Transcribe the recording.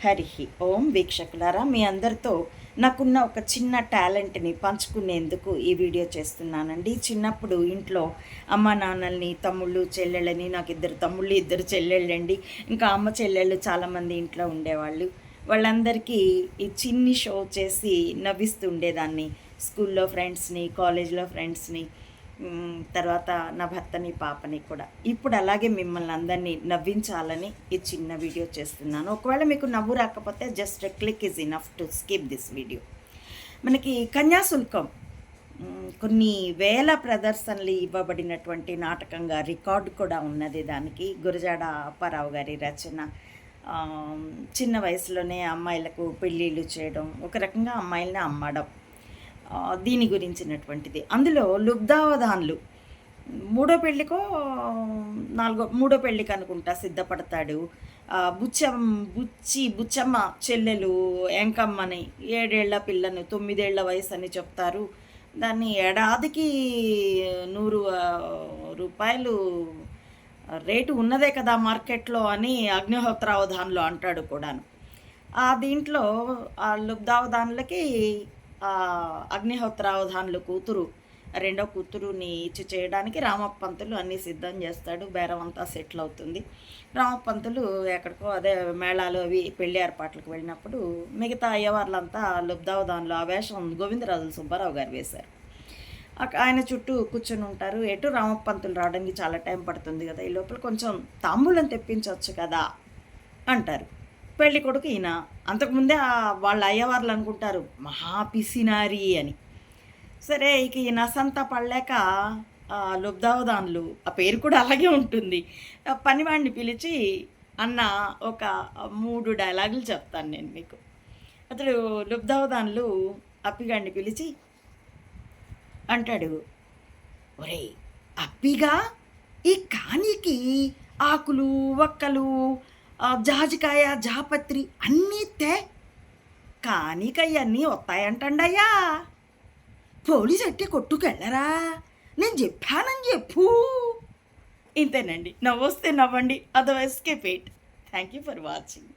హరిహి. ఓం వీక్షకులారా మీ అందరితో నాకున్న ఒక చిన్న టాలెంట్ని పంచుకునేందుకు ఈ వీడియో చేస్తున్నానండి. చిన్నప్పుడు ఇంట్లో అమ్మ నాన్నల్ని తమ్ముళ్ళు చెల్లెళ్ళని నాకు ఇద్దరు తమ్ముళ్ళు ఇద్దరు చెల్లెళ్ళండి ఇంకా అమ్మ చెల్లెళ్ళు చాలామంది ఇంట్లో ఉండేవాళ్ళు. వాళ్ళందరికీ ఈ చిన్ని షో చేసి నవ్విస్తుండేదాన్ని స్కూల్లో ఫ్రెండ్స్ని కాలేజ్లో ఫ్రెండ్స్ని. తర్వాత నా భర్తని పాపని కూడా. ఇప్పుడు అలాగే మిమ్మల్ని అందరినీ నవ్వించాలని ఈ చిన్న వీడియో చేస్తున్నాను. ఒకవేళ మీకు నవ్వు రాకపోతే just click is enough to skip this video మనకి కన్యాశుల్కం కొన్ని వేల ప్రదర్శనలు ఇవ్వబడినటువంటి నాటకంగా రికార్డు కూడా ఉన్నది దానికి. గురజాడ అప్పారావు గారి రచన చిన్న వయసులోనే అమ్మాయిలకు పెళ్ళిళ్ళు చేయడం ఒక రకంగా అమ్మాయిలని అమ్మడం. దీని గురించినటువంటిది. అందులో లుబ్ధావధాన్లు. మూడో పెళ్ళికో నాలుగో మూడో పెళ్ళికి అనుకుంటా సిద్ధపడతాడు. బుచ్చ బుచ్చం బుచ్చి బుచ్చమ్మ చెల్లెలు ఎంకమ్మని ఏడేళ్ళ పిల్లను తొమ్మిదేళ్ళ వయసు అని చెప్తారు. దాన్ని ఏడాదికి నూరు రూపాయలు రేటు ఉన్నదే కదా మార్కెట్లో అని అగ్నిహోత్రావధాన్లో అంటాడు కూడాను. ఆ దీంట్లో ఆ లుబ్ధావధాన్లకి అగ్నిహోత్రావధాన్లు కూతురు రెండో కూతురుని ఇచ్చి చేయడానికి రామప్పంతులు అన్నీ సిద్ధం చేస్తాడు. బేరం అంతా సెటిల్ అవుతుంది. రామప్పంతులు ఎక్కడికో అదే మేళాలు అవి పెళ్ళి ఏర్పాట్లకు వెళ్ళినప్పుడు మిగతా అయ్యవార్లంతా లుబ్ధావధాన్లు ఆ వేషం గోవిందరాజుల సుబ్బారావు గారు వేశారు. ఆయన చుట్టూ కూర్చొని ఉంటారు. ఎటు రామప్పంతులు రావడానికి చాలా టైం పడుతుంది కదా ఈ లోపల కొంచెం తాంబూలం తెప్పించవచ్చు కదా అంటారు. పెళ్ళి కొడుకు ఈయన. అంతకుముందే వాళ్ళ అయ్యవార్లు అనుకుంటారు మహా పిసినారి అని. సరే ఇక ఈ నసంతా పడలేక ఆ లుబ్దావదాన్లు ఆ పేరు కూడా అలాగే ఉంటుంది. ఆ పనివాడిని పిలిచి అన్న ఒక మూడు డైలాగులు చెప్తాను నేను మీకు. అతడు లుబ్దావదాన్లు అప్పిగాడిని పిలిచి అంటాడు ఒరే అప్పిగా? ఈ కానీకి ఆకులు వక్కలు జాజికాయ జాపత్రి అన్నీ తే కానీకయ్యన్నీ వస్తాయంటండయ్యా పోలీస్ అట్టే కొట్టుకెళ్ళరా? నేను చెప్పానని చెప్పు. ఇంతేనండి. నవ్వొస్తే నవ్వండి otherwise skip it thank you for watching